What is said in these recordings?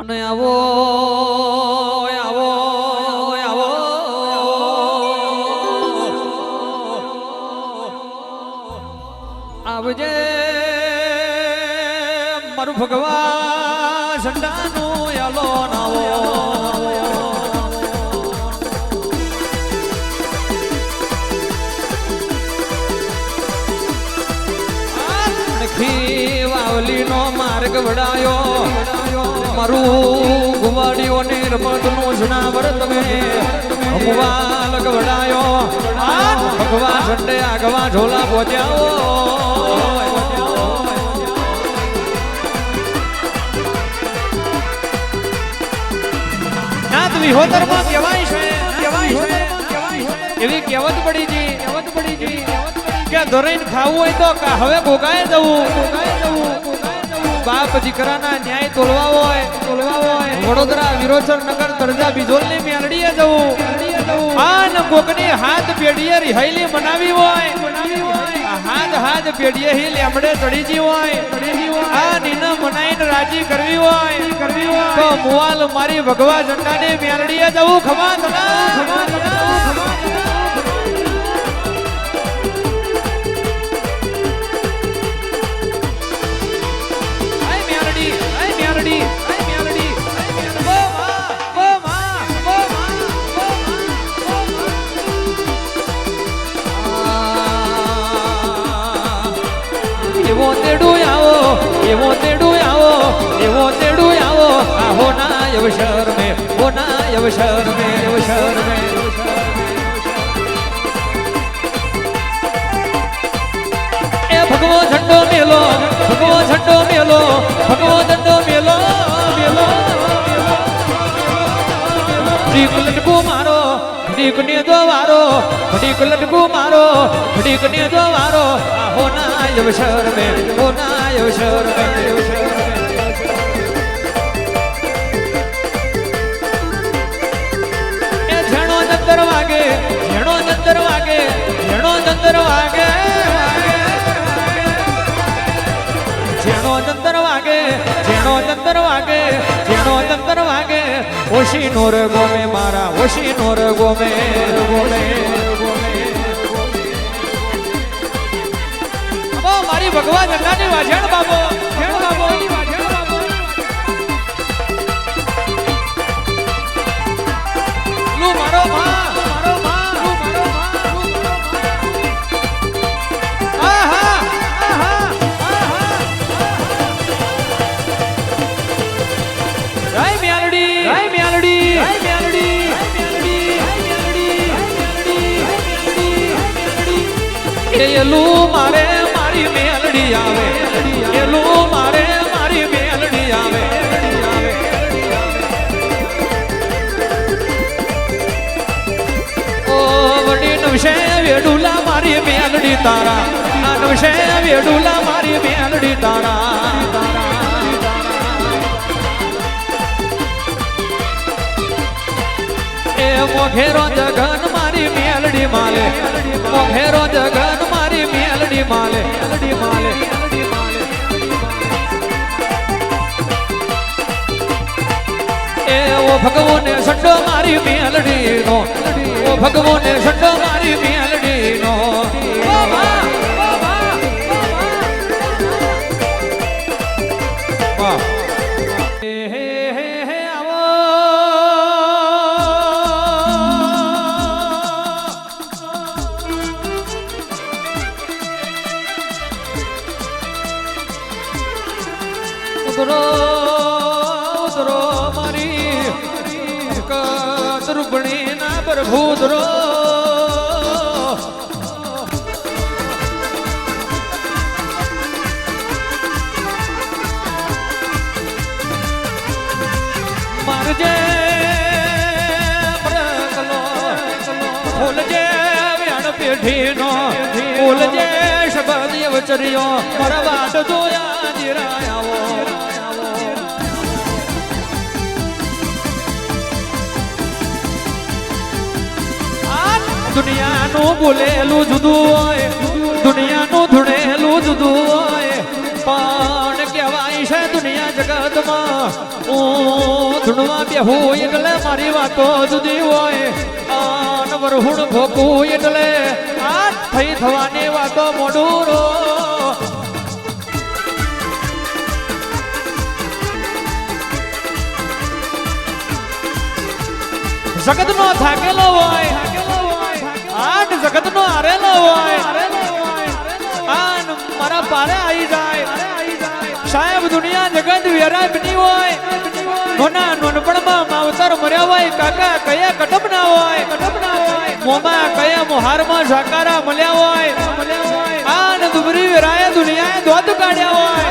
અને આવો. મારું ગુવાડીઓ રમતનું રમત જનાવર તમે ભગવાન વડાયો આ ભગવાન આગવા ઝોલા પહોંચ્યાઓ વિહોતરમાં કહેવાય છે પડી છે, કહેવત પડી ખાવું હોય તો હવે ભોગાય દઉં? ભોગાય જવું બાપ દીકરાના ન્યાય તોલવા હોય તોલવા હોય વડોદરા વિરોચન નગર તરજા બિજોલની મેલડીએ જવું. આન કોકની હાથ પેઢીએ રિહાઈલી મનાવી હોય. હાથ હાથ પેઢીએ હી લેમડે ચડીજી હોય. આ નીના મનાઈને રાજી કરવી હોય. કરવી હોય તો મુવાલ મારી ભગવા ઝંડાની મેલડીએ જવું. ખમા ખમા ખમા મે અવસર મે એ ભગવો ઝંડો મેલો ભગવો ઝંડો મેલો ભગવો ઝંડો મેલો મેલો ઢીક લટકુ મારો ઢીક ને દો વારો ઢીક લટકુ મારો ઢીક ને દો વારો હો ના અવસર મે હો ના અવસર મે ઝેણો વાગે ઝેણો નંદર વાગે ઝેણો નંદર વાગે ઝેણો નંદર વાગે, ઓશી નોર ગોમે, મારા ઓશી નોર ગોમે મારી ભગવાન જન્નાની વાજણ બાબો. એલું મારે મારી મેલડી આવે. એલું મારે મારી મેલડી આવે. ઓ વડી નવશે વેડુલા મારી મેલડી તારા. આ નવશે વેડુલા મારી મેલડી તારા. એ મોઘેરો જગન મારી મેલડી માલે. મોઘેરો જગન મારી મેલડી માલે મેલડી માલે એ ઓ ભગવાને સડો મારી મેલડી નો ઓ ભગવાને સડો મારી મેલડી નો ઓ ઉતરો મારજે ખોલજે વ્યાણ પેઢીનો ખોલજે શબદ અવચર્યો મારા વાટ જોયા જીરાયાવો દુનિયાનું બોલેલું જુદું હોય, દુનિયાનું ધૂણેલું જુદું હોય. પણ કહેવાય છે દુનિયા જગતમાં, હું ધૂણવા બેહું એટલે મારી વાતો જુદી હોય. આન વરહુણ ભોગવું એટલે આ થઈ થવાની વાતો મોડું રો. થાકેલો હોય નો હોય. આન મારા પારે આવી જાય. સાહેબ, દુનિયા જગત વેરા બની હોય. નોના નોનપણમાં માવતર મર્યા હોય. કાકા કયા કટપ ના હોય. કટપ ના હોય મોમાં કયા મોહારમાં ઝાકારા મળ્યા હોય. આન દુબરી વેરાએ દુનિયાએ દોત કાઢ્યા હોય.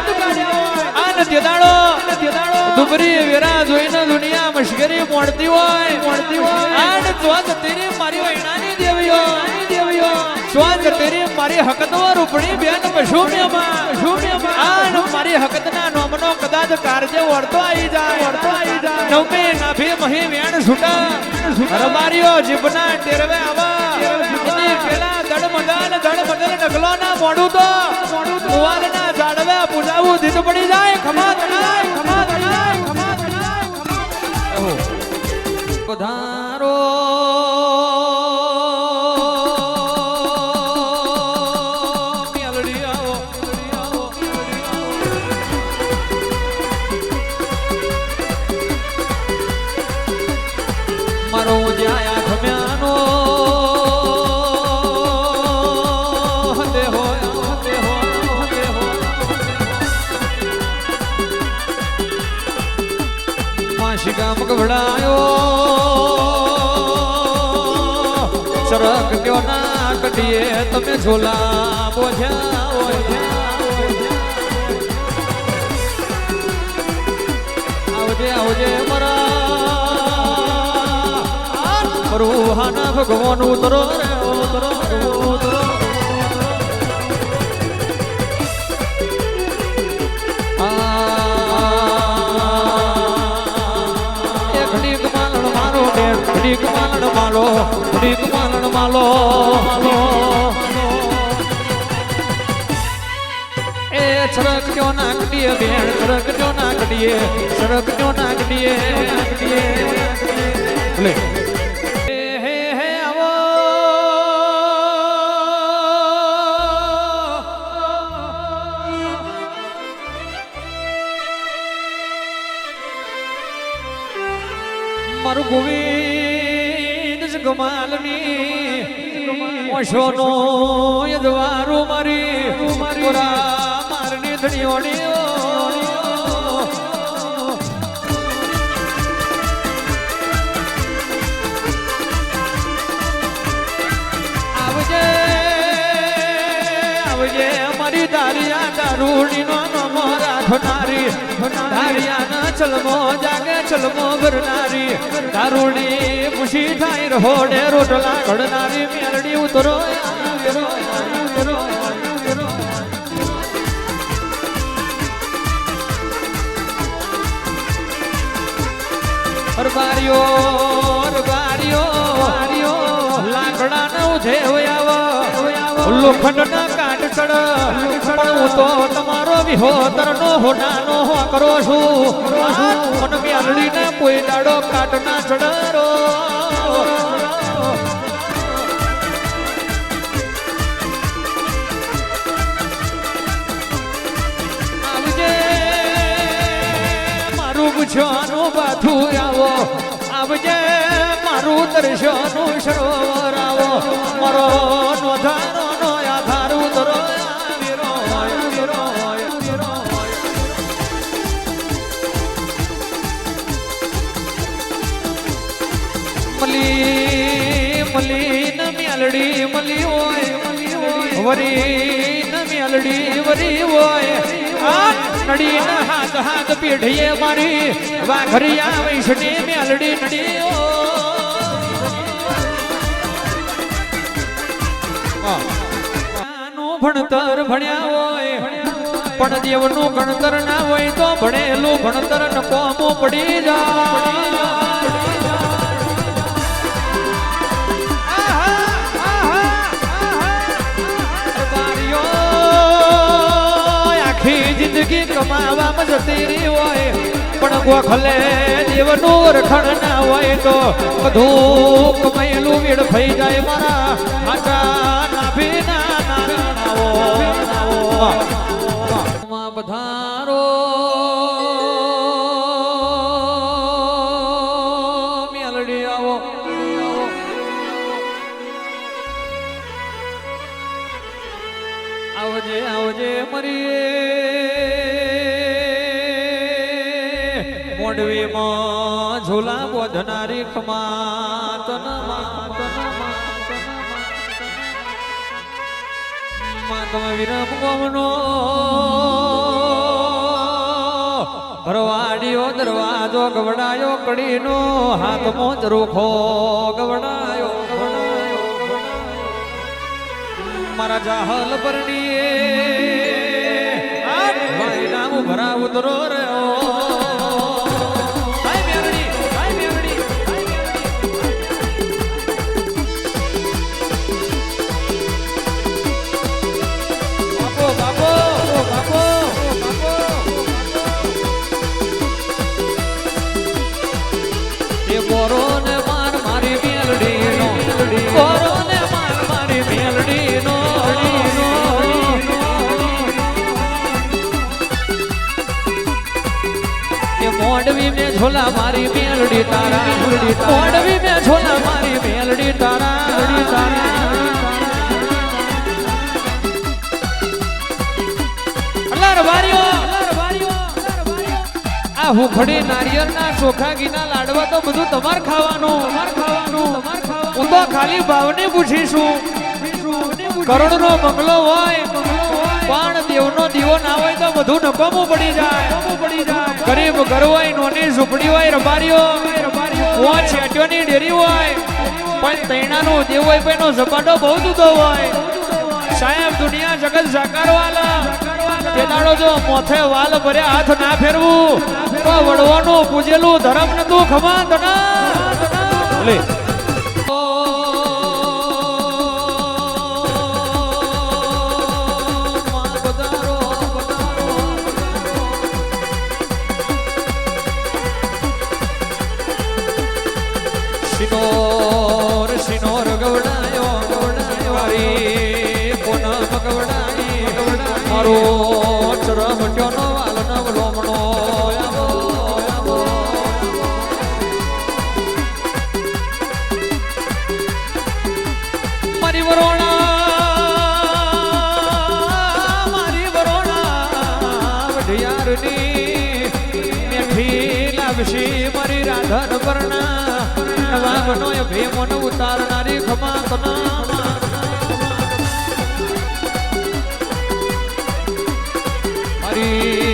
દુબરી વેરા જોઈને દુનિયા મશ્કરી મોડતી હોય. મોડતી હોય આન જોત તેરી મારી વૈણાની દેવી દેવીઓ જોત તેરે મારી હકતો રૂપણી બેન શૂન્યમાં પશુમ્યમાં આન મારી હકતના નોમનો કદાચ કાર્ય વળતો આવી જાય. વળતો આવી જાય. નવમે નાભી મહી વેણ છૂટા રબારીઓ જીભના ટેરવે આવા. પેલા દડ મગન ડગલો ના મોડું તો. કુવાલ તો. ઝાડવે પૂજાવું દીધ પડી જાય. ખમા તણાય ગવડાયો સરક ગયો ના કટીએ તમે ઝોલા હોય. આવજે આવજે મરા. રૂહાના ભગવાન ઉતરો ઉતરો બે માલણ માલો ડીક માલણ માલો એ સરક જો બેણ સરક જો નાકડીએ સરક લે મારું ગોવિંદ ગમાલની ઓશોનો યદવારું મારી મારી મારની ધણીઓની આવજે આવજે મારી દારિયા દારૂણી નો નમો રાખનારી દારિયા ના ચલમો જાગે, ચલમો ભરનારી દારૂણી ખુશી થાય રહોડે રોટલા ઘડનારી મેરડી ઉતરો. અરબારીઓ અરબારીઓ લાકડા નો ઉધેવ આવો લોખંડ ના ચડ હું તો તમારો વિહોતર નો હોનાનો હો કરો છું. મન મ્યાલડી ને કોઈ દાડો કાટ ના ચડરો મારું ગુછવાનું બાથું આવો. આવજે, મારું દર્શનું સરોવર આવો. મારો નોધારો નો ન મલી હોય, વરી ન મ્યાલડી વરી હોય. નડી ન હાથ હાથ પીઢીએ મારી વાઘરિયા વૈષ્ણી મેલડી નડી ભણતર ભણ્યા હોય, પણ દેવનું ગણતર ના હોય તો ભણેલું ભણતર ન નકોમું પડી જાય. જિંદગી કમાવામાં જતી રહી હોય. પણ ગોખલે દેવનું રખણ ના હોય તો બધું કમાયેલું વેડ થઈ જાય મારા. આટા નાભીના ના માં તમે વિરમ ગમનો ભરવાડીયો દરવાજો ગવડાયો કડીનો. હાથ જ રૂખો ગવડાયો મારા જાહલ પરણીએ. ભરા ઉતરો રહ્યો. ઝોલા મારી મેલડી તારા. ઓડવી મેં ઝોલા મારી મેલડી તારા. તારા હું રબારીઓ આ ના ચોખા ઘીના લાડવા તો બધું તમાર ખાવાનું તમાર ખાવાનું તમાર ખાવાનું. હું તો ખાલી ભાવને પૂછીશું. કરોડનો બંગલો હોય પણ દેવનો દીવો ના હોય તો બધું નકામું પડી જાય. પડી જાય ગરીબ ઘર હોય નોની ઝૂંપડી હોય, રબારીઓ. ઓ છેટીઓની ડેરી હોય. પણ તૈણાનું દેવ હોય, પણ એનો ઝપાટો બહુ જુદો હોય. સાહેબ, દુનિયા જગત સાકારવાલા તે દાડો જો મોથે વાલ ભર્યા હાથ ના ફેરવું, તો વડવાનું પૂજેલું ધર્મ નતું, ખમા તના લે. ગવડાઈ મારો ચરમ ટ્યોનો વાલ નવ આવો મારી વરોણા મારી વરોણા, વઢિયારની મેઠી લાવશી મારી રાધન ઉતારનારી ખમા Mm.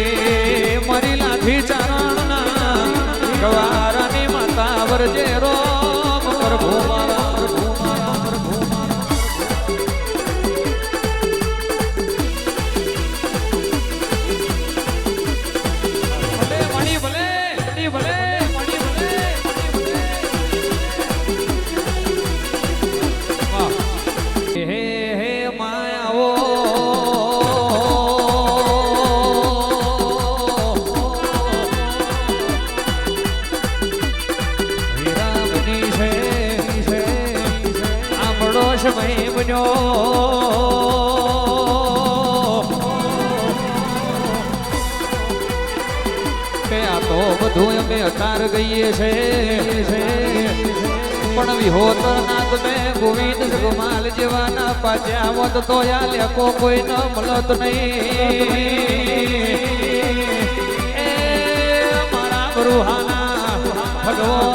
કે આ તો બધું અમે અતાર ગઈએ છે પણ વિહોતર નાથ મેં ગોવિંદ ગોમાલ જેવાના પાછા આવત તો યા લેકો કોઈ ન મળત નહીં મારા બરુહાના ભગવાન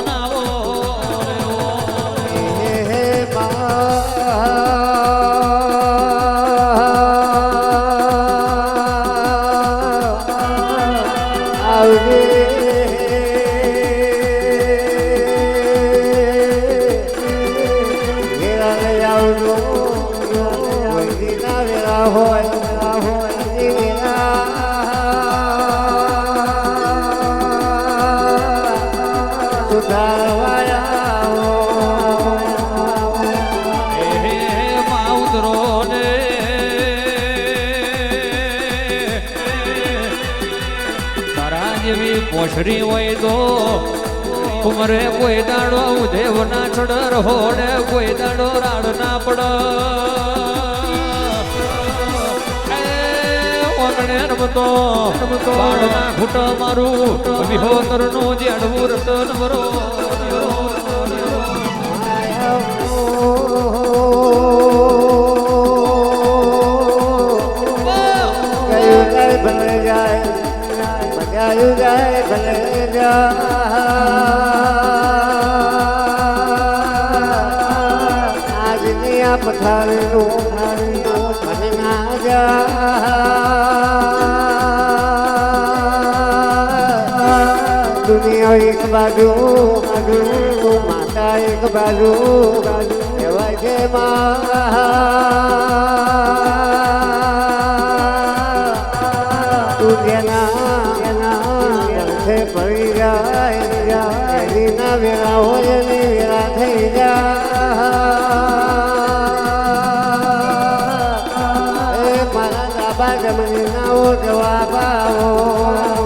પોછડી હોય તો ઉમરે કોઈ દાડો ઉધેવ ના છોડ હોડે કોઈ દાડો રાડ ના પડ ઓગણે રમતો બાળમાં ઘૂંટ મારું વિહોતર જે અડવું રતન વરો આજની આ પથારીનું દુનિયા એક બાજુ બાજુ, માતા એક બાજુ, કહેવાય છે તું જેના પડી જાય એની ના વેળા હોય એની વેળા થઈ જાય. મારા નાઓ જવાબ આવો.